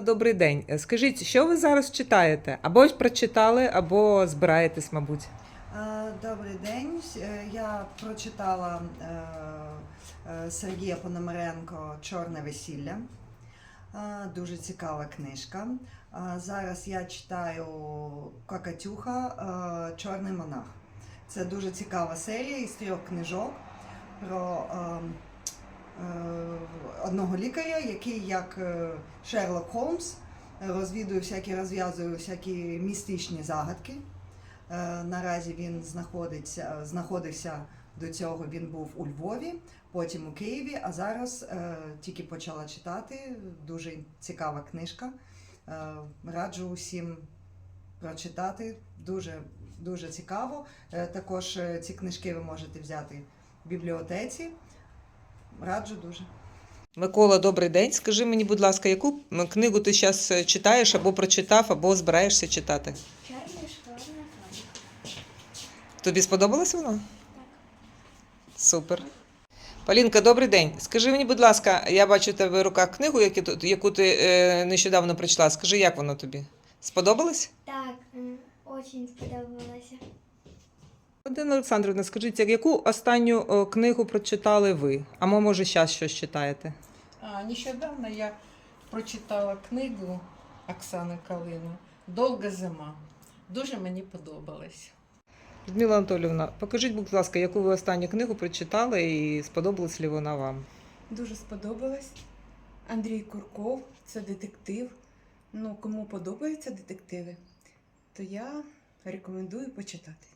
добрий день. Е, Скажіть, що ви зараз читаєте? Або прочитали, або збираєтесь, мабуть. Е, Добрий день. Е, Я прочитала Сергія Пономаренко Чорне весілля. Дуже цікава книжка. Зараз я читаю Кокатюха е, Чорний монах. Це дуже цікава серія із трьох книжок про е, е, одного лікаря, який, як е, Шерлок Холмс, розвідує всякі, розв'язує всякі містичні загадки. Е, Наразі він знаходиться, знаходився до цього. Він був у Львові, потім у Києві, а зараз е, тільки почала читати. Дуже цікава книжка. Е, раджу усім прочитати. Дуже, дуже цікаво. Е, також е, ці книжки ви можете взяти в бібліотеці. Раджу дуже. Микола, добрий день. Скажи мені, будь ласка, яку книгу ти зараз читаєш, або прочитав, або збираєшся читати? Тобі сподобалась вона? Супер. Полінка, добрий день. Скажи мені, будь ласка, я бачу у тебе в руках книгу, яку, ти- е, нещодавно прочитала. Скажи, як вона тобі? Сподобалась? Так, м, очень сподобалося. Валентина Олександровна, скажіть, яку останню е, книгу прочитали ви? А мо, може, зараз щось читаєте? А, нещодавно я прочитала книгу Оксани Калину Довга зима. Дуже мені подобалось. Людмила Анатолівна, покажіть, будь ласка, яку ви останню книгу прочитали і сподобалась ли вона вам? Дуже сподобалось. Андрій Курков, це детектив. Ну, кому подобаються детективи, то я рекомендую почитати.